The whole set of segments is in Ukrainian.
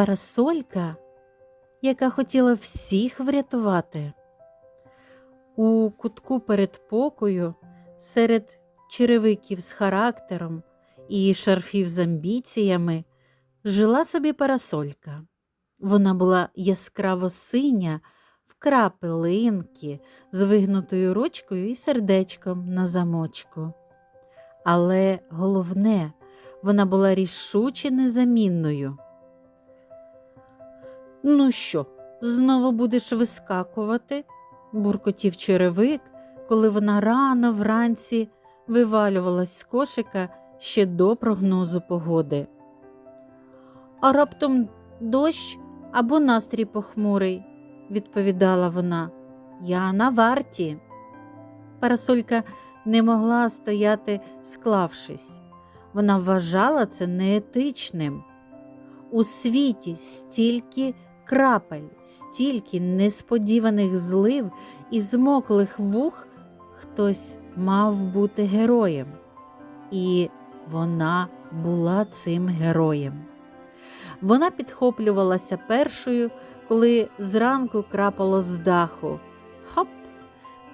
Парасолька, яка хотіла всіх врятувати. У кутку передпокою серед черевиків з характером і шарфів з амбіціями жила собі парасолька. Вона була яскраво синя, в крапелинки, з вигнутою ручкою і сердечком на замочку. Але головне, вона була рішуче незамінною. Ну що, знову будеш вискакувати? буркотів черевик, коли вона рано вранці вивалювалась з кошика ще до прогнозу погоди. А раптом дощ або настрій похмурий, відповідала вона. Я на варті. Парасолька не могла стояти, склавшись. Вона вважала це неетичним. У світі стільки крапель, стільки несподіваних злив і змоклих вух хтось мав бути героєм. І вона була цим героєм. Вона підхоплювалася першою, коли зранку крапало з даху. Хоп,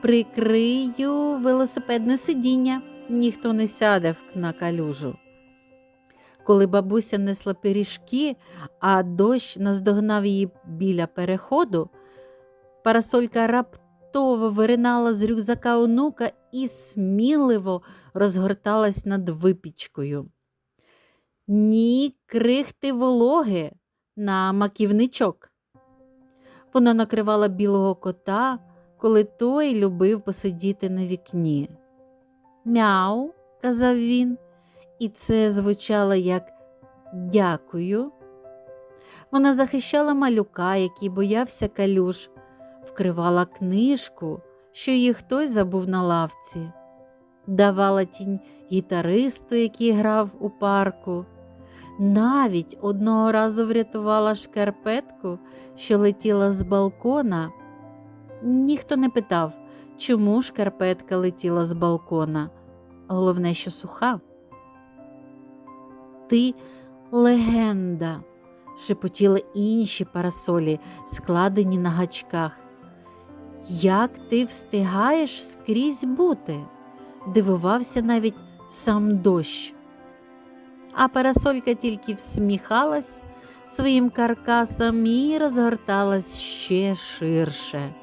прикрию велосипедне сидіння, ніхто не сяде на калюжу. Коли бабуся несла пиріжки, а дощ наздогнав її біля переходу, парасолька раптово виринала з рюкзака онука і сміливо розгорталась над випічкою. Ні, крихти вологи на маківничок. Вона накривала білого кота, коли той любив посидіти на вікні. Мяу, казав він, і це звучало як дякую. Вона захищала малюка, який боявся калюш, вкривала книжку, що її хтось забув на лавці, давала тінь гітаристу, який грав у парку. Навіть одного разу врятувала шкарпетку, що летіла з балкона. Ніхто не питав, чому шкарпетка летіла з балкона. Головне, що суха. Ти легенда, шепотіли інші парасолі, складені на гачках. Як ти встигаєш скрізь бути? дивувався навіть сам дощ. А парасолька тільки всміхалась своїм каркасом і розгорталась ще ширше.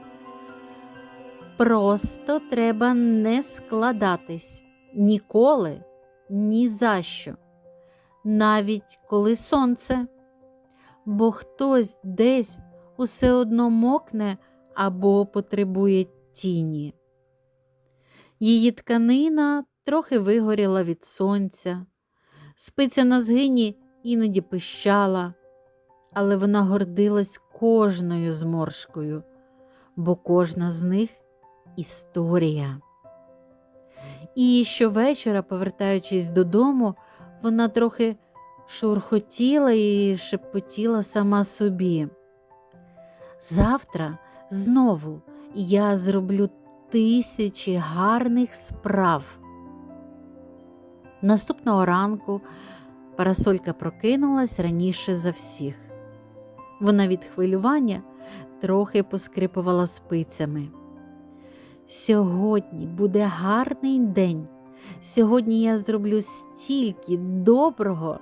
Просто треба не складатись ніколи, ні за що, навіть коли сонце, бо хтось десь усе одно мокне або потребує тіні. Її тканина трохи вигоріла від сонця, спиця на згині іноді пищала, але вона гордилась кожною зморшкою, бо кожна з них історія. І щовечора, повертаючись додому, вона трохи шурхотіла і шепотіла сама собі. Завтра знову я зроблю тисячі гарних справ. Наступного ранку парасолька прокинулась раніше за всіх. Вона від хвилювання трохи поскрипувала спицями. Сьогодні буде гарний день, Сьогодні я зроблю стільки доброго,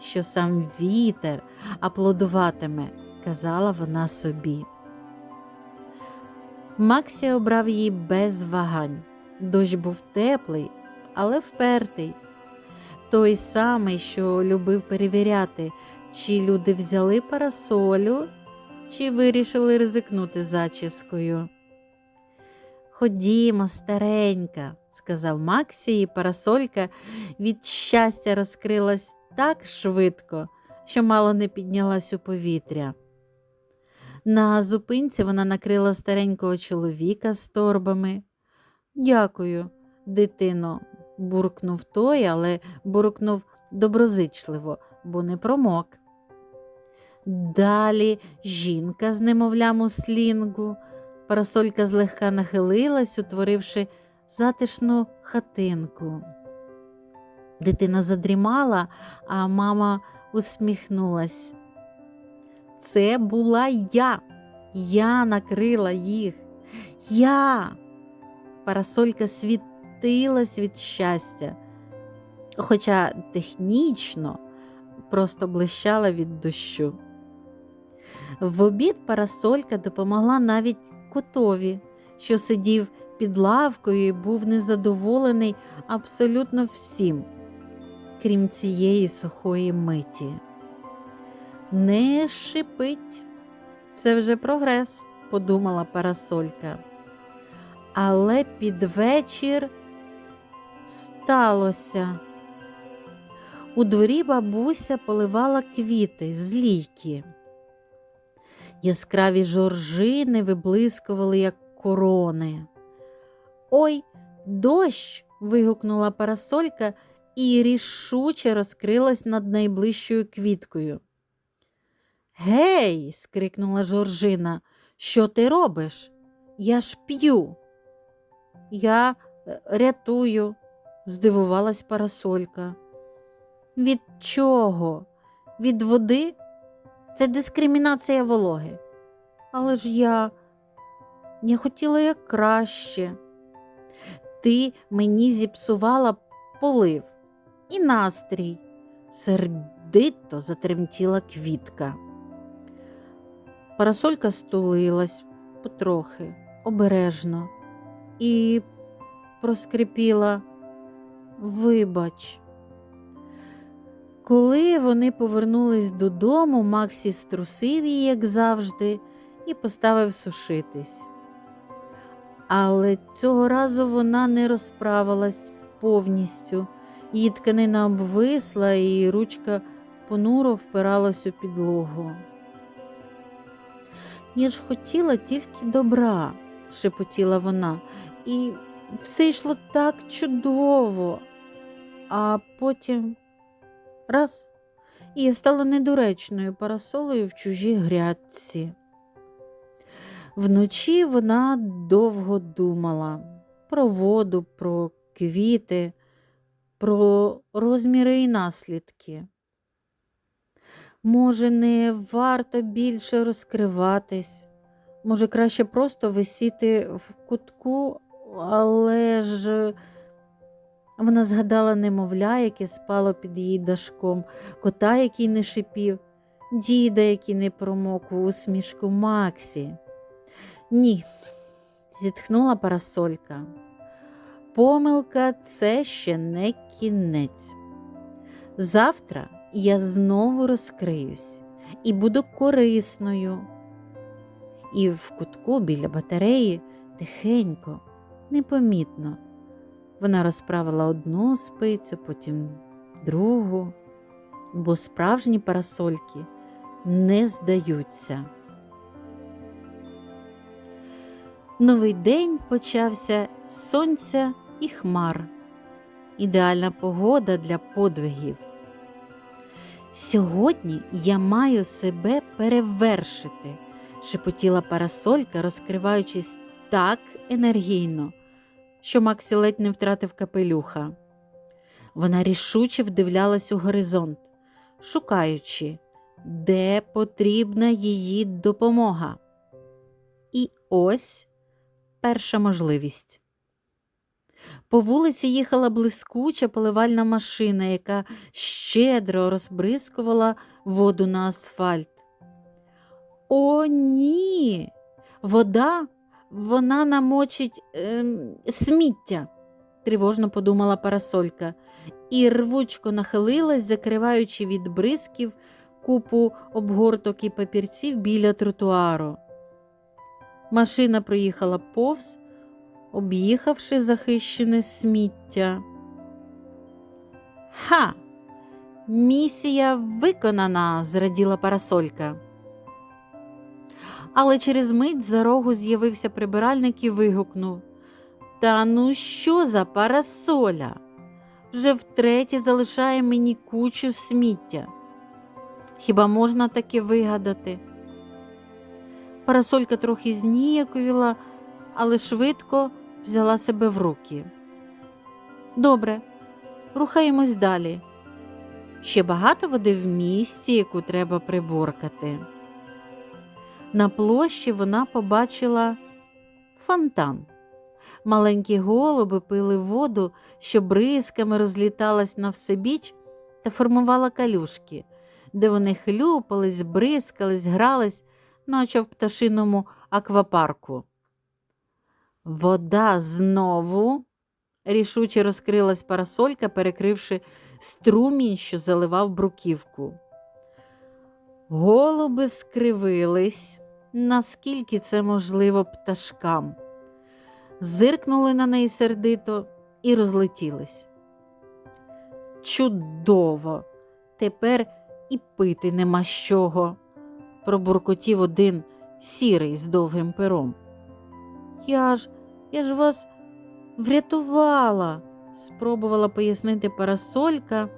що сам вітер аплодуватиме, казала вона собі. Максі обрав її без вагань. Дощ був теплий, але впертий. Той самий, що любив перевіряти, чи люди взяли парасолю, чи вирішили ризикнути зачіскою. Ходімо, старенька, сказав Максі, і парасолька від щастя розкрилась так швидко, що мало не піднялась у повітря. На зупинці вона накрила старенького чоловіка з торбами. Дякую, дитино, буркнув той, але буркнув доброзичливо, бо не промок. Далі жінка з немовлям у слінгу. Парасолька злегка нахилилась, утворивши затишну хатинку. Дитина задрімала, а мама усміхнулась. Це була я. Я накрила їх. Я. Парасолька світилась від щастя, хоча технічно просто блищала від дощу. В обід парасолька допомогла навіть котові, що сидів під лавкою і був незадоволений абсолютно всім, крім цієї сухої миті. Не шипить, це вже прогрес, подумала парасолька. Але під вечір сталося. У дворі бабуся поливала квіти з лійки. Яскраві жоржини виблискували, як корони. Ой, дощ. вигукнула парасолька і рішуче розкрилась над найближчою квіткою. Гей, скрикнула Жоржина, що ти робиш? Я ж п'ю. Я е, рятую, здивувалась парасолька. Від чого? Від води? Це дискримінація вологи. Але ж я я хотіла як краще. Ти мені зіпсувала полив і настрій, сердито затремтіла квітка. Парасолька стулилась потрохи, обережно, і проскрипіла Вибач. Коли вони повернулись додому, Максі струсив її, як завжди, і поставив сушитись. Але цього разу вона не розправилась повністю. Її тканина обвисла, і ручка понуро впиралась у підлогу. Я ж хотіла тільки добра, шепотіла вона, і все йшло так чудово, а потім раз, і я стала недоречною парасолою в чужій грядці. Вночі вона довго думала про воду, про квіти, про розміри і наслідки. Може, не варто більше розкриватись, може, краще просто висіти в кутку, але ж вона згадала немовля, яке спало під її дашком, кота, який не шипів, діда, який не промок у усмішку Максі. Ні, зітхнула парасолька. Помилка це ще не кінець. Завтра я знову розкриюсь і буду корисною. І в кутку біля батареї тихенько, непомітно. Вона розправила одну спицю, потім другу, бо справжні парасольки не здаються. Новий день почався з сонця і хмар. Ідеальна погода для подвигів. Сьогодні я маю себе перевершити, шепотіла парасолька, розкриваючись так енергійно, що Максі ледь не втратив капелюха. Вона рішуче вдивлялась у горизонт, шукаючи, де потрібна її допомога. І ось перша можливість. По вулиці їхала блискуча поливальна машина, яка щедро розбризкувала воду на асфальт. О, ні! Вода вона намочить ем, сміття, тривожно подумала парасолька, і рвучко нахилилась, закриваючи від бризків купу обгорток і папірців біля тротуару. Машина проїхала повз, об'їхавши захищене сміття. Ха! Місія виконана, зраділа парасолька. Але через мить за рогу з'явився прибиральник і вигукнув Та ну що за парасоля? Вже втретє залишає мені кучу сміття. Хіба можна таке вигадати? Парасолька трохи зніяковіла, але швидко взяла себе в руки. Добре, рухаємось далі. Ще багато води в місті, яку треба приборкати. На площі вона побачила фонтан. Маленькі голуби пили воду, що бризками розліталась на всебіч та формувала калюшки, де вони хлюпались, бризкались, грались, наче в пташиному аквапарку. Вода знову рішуче розкрилась парасолька, перекривши струмінь, що заливав бруківку. Голуби скривились, наскільки це можливо пташкам, зиркнули на неї сердито і розлетілись. Чудово! Тепер і пити нема з чого, пробуркотів один сірий з довгим пером. Я ж, я ж вас врятувала, спробувала пояснити парасолька,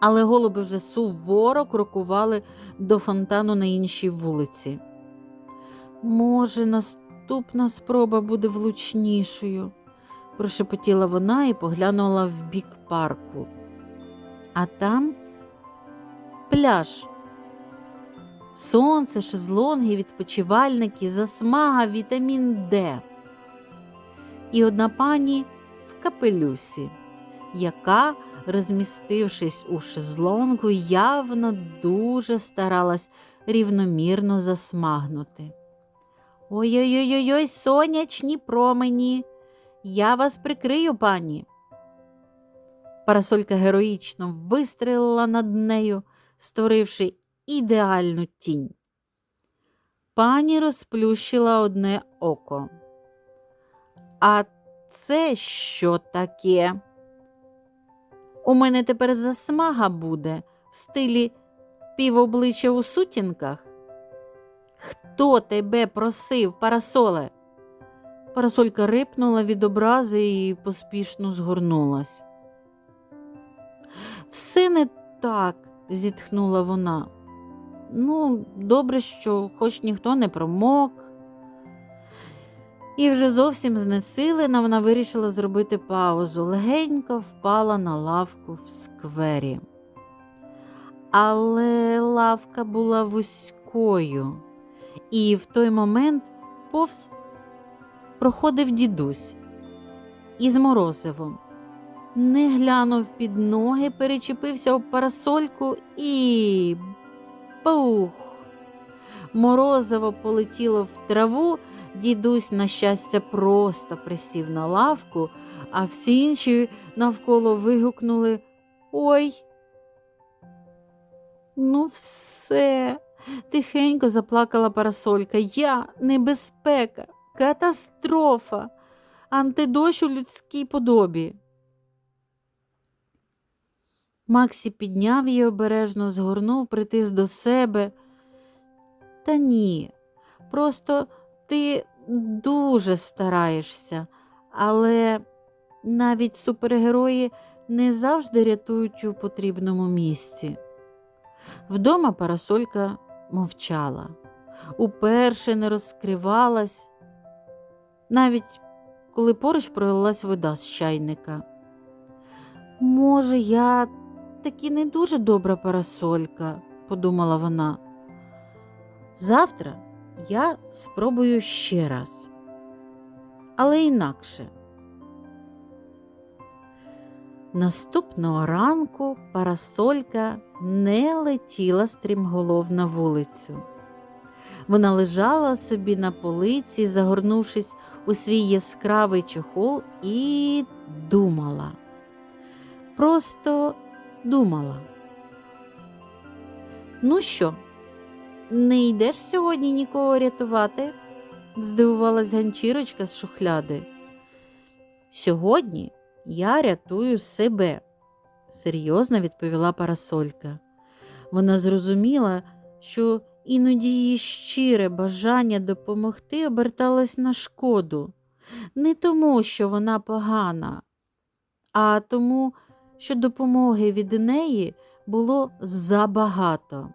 але голуби вже суворо крокували до фонтану на іншій вулиці. Може, наступна спроба буде влучнішою, прошепотіла вона і поглянула в бік парку. А там пляж. Сонце, шезлонги, відпочивальники, засмага, вітамін Д. І одна пані в капелюсі, яка, розмістившись у шезлонгу, явно дуже старалась рівномірно засмагнути. Ой-ой-ой, ой сонячні промені. Я вас прикрию, пані. Парасолька героїчно вистрелила над нею, створивши ідеальну тінь. Пані розплющила одне око. А це що таке? У мене тепер засмага буде в стилі півобличчя у сутінках. Хто тебе просив, парасоле? Парасолька рипнула від образи і поспішно згорнулась. Все не так, зітхнула вона. Ну, добре, що хоч ніхто не промок. І вже зовсім знесилена вона вирішила зробити паузу, легенько впала на лавку в сквері. Але лавка була вузькою, і в той момент повз проходив дідусь із морозивом. Не глянув під ноги, перечепився об парасольку і Пух! Морозиво полетіло в траву, дідусь, на щастя, просто присів на лавку, а всі інші навколо вигукнули Ой. Ну, все, тихенько заплакала парасолька. Я небезпека, катастрофа, антидощ у людській подобі. Максі підняв її обережно, згорнув, притис до себе. Та ні, просто ти дуже стараєшся, але навіть супергерої не завжди рятують у потрібному місці. Вдома парасолька мовчала, уперше не розкривалась, навіть коли поруч пролилась вода з чайника. Може, я таки не дуже добра парасолька, подумала вона. Завтра я спробую ще раз, але інакше, Наступного ранку парасолька не летіла стрімголов на вулицю. Вона лежала собі на полиці, загорнувшись у свій яскравий чохол, і думала. Просто думала. Ну що, не йдеш сьогодні нікого рятувати? здивувалась ганчірочка з шухляди. Сьогодні я рятую себе, серйозно відповіла парасолька. Вона зрозуміла, що іноді її щире бажання допомогти оберталось на шкоду, не тому, що вона погана, а тому, що допомоги від неї було забагато.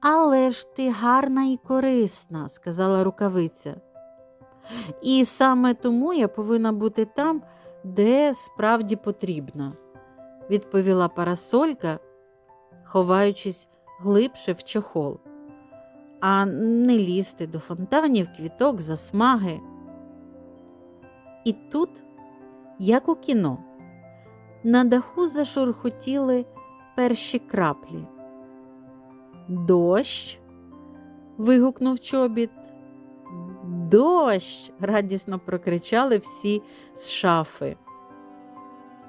Але ж ти гарна і корисна, сказала рукавиця. І саме тому я повинна бути там, де справді потрібна, відповіла парасолька, ховаючись глибше в чохол, а не лізти до фонтанів, квіток, засмаги. І тут, як у кіно, на даху зашурхотіли перші краплі. Дощ. вигукнув чобіт. Дощ. радісно прокричали всі з шафи.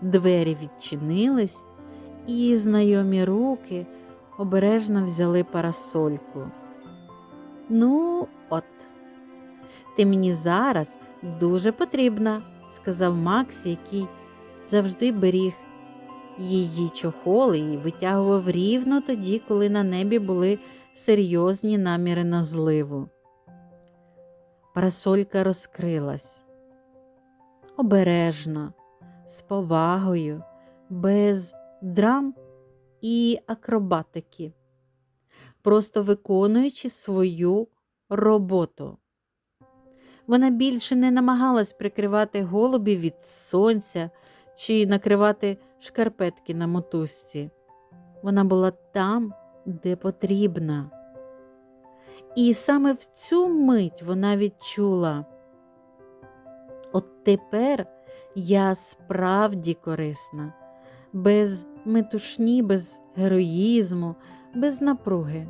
Двері відчинились, і знайомі руки обережно взяли парасольку. Ну, от, ти мені зараз дуже потрібна, сказав Макс, який завжди беріг її чохоли і витягував рівно тоді, коли на небі були серйозні наміри на зливу. Парасолька розкрилась обережно, з повагою, без драм і акробатики, просто виконуючи свою роботу. Вона більше не намагалась прикривати голубів від сонця чи накривати шкарпетки на мотузці. Вона була там, де потрібна. І саме в цю мить вона відчула. От тепер я справді корисна, без метушні, без героїзму, без напруги.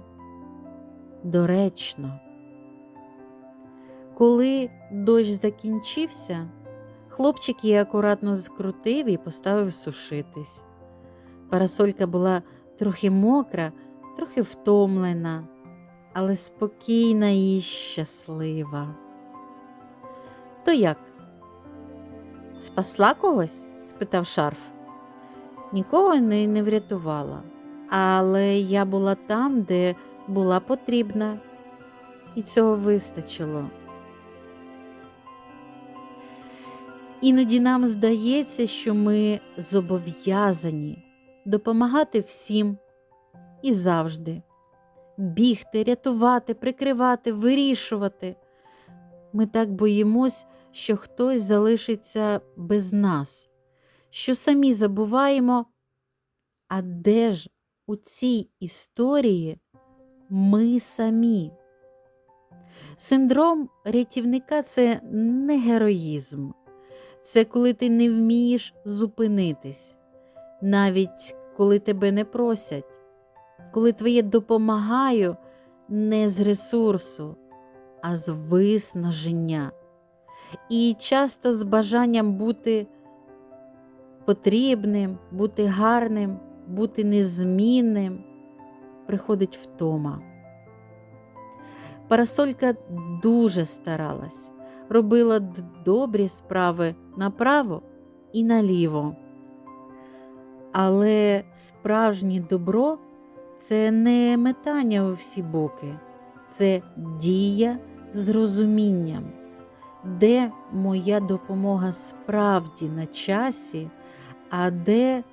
Доречно. Коли дощ закінчився, хлопчик її акуратно скрутив і поставив сушитись. Парасолька була трохи мокра, трохи втомлена, але спокійна і щаслива. То як? Спасла когось? спитав шарф. Нікого не, не врятувала, але я була там, де була потрібна, і цього вистачило. Іноді нам здається, що ми зобов'язані допомагати всім і завжди, бігти, рятувати, прикривати, вирішувати. Ми так боїмось, що хтось залишиться без нас, що самі забуваємо, а де ж у цій історії ми самі? Синдром рятівника це не героїзм, це коли ти не вмієш зупинитись, навіть коли тебе не просять, коли твоє допомагаю не з ресурсу, а з виснаження. І часто з бажанням бути потрібним, бути гарним, бути незмінним, приходить втома. Парасолька дуже старалась, робила добрі справи направо і наліво. Але справжнє добро це не метання у всі боки, це дія з розумінням, де моя допомога справді на часі, а де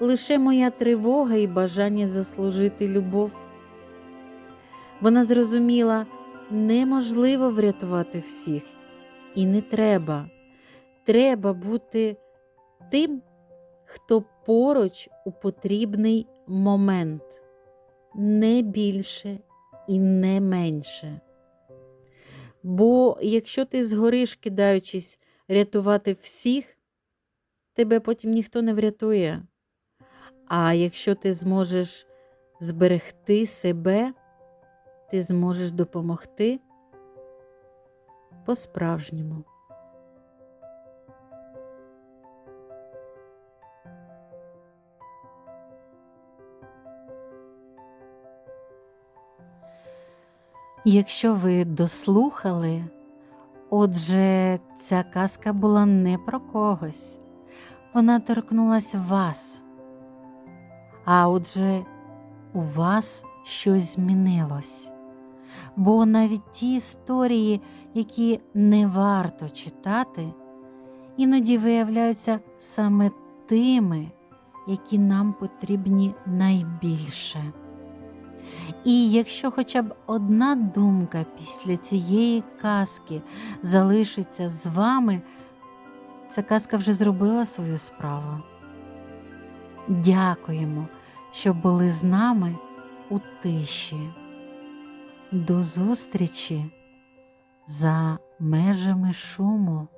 лише моя тривога і бажання заслужити любов. Вона зрозуміла, неможливо врятувати всіх, і не треба. Треба бути тим, хто поруч у потрібний момент, не більше і не менше. Бо якщо ти згориш, кидаючись рятувати всіх, тебе потім ніхто не врятує. А якщо ти зможеш зберегти себе, ти зможеш допомогти по-справжньому. Якщо ви дослухали, отже, ця казка була не про когось, вона торкнулась вас. А отже, у вас щось змінилось. Бо навіть ті історії, які не варто читати, іноді виявляються саме тими, які нам потрібні найбільше. І якщо хоча б одна думка після цієї казки залишиться з вами, ця казка вже зробила свою справу. Дякуємо, що були з нами у тиші. До зустрічі за межами шуму.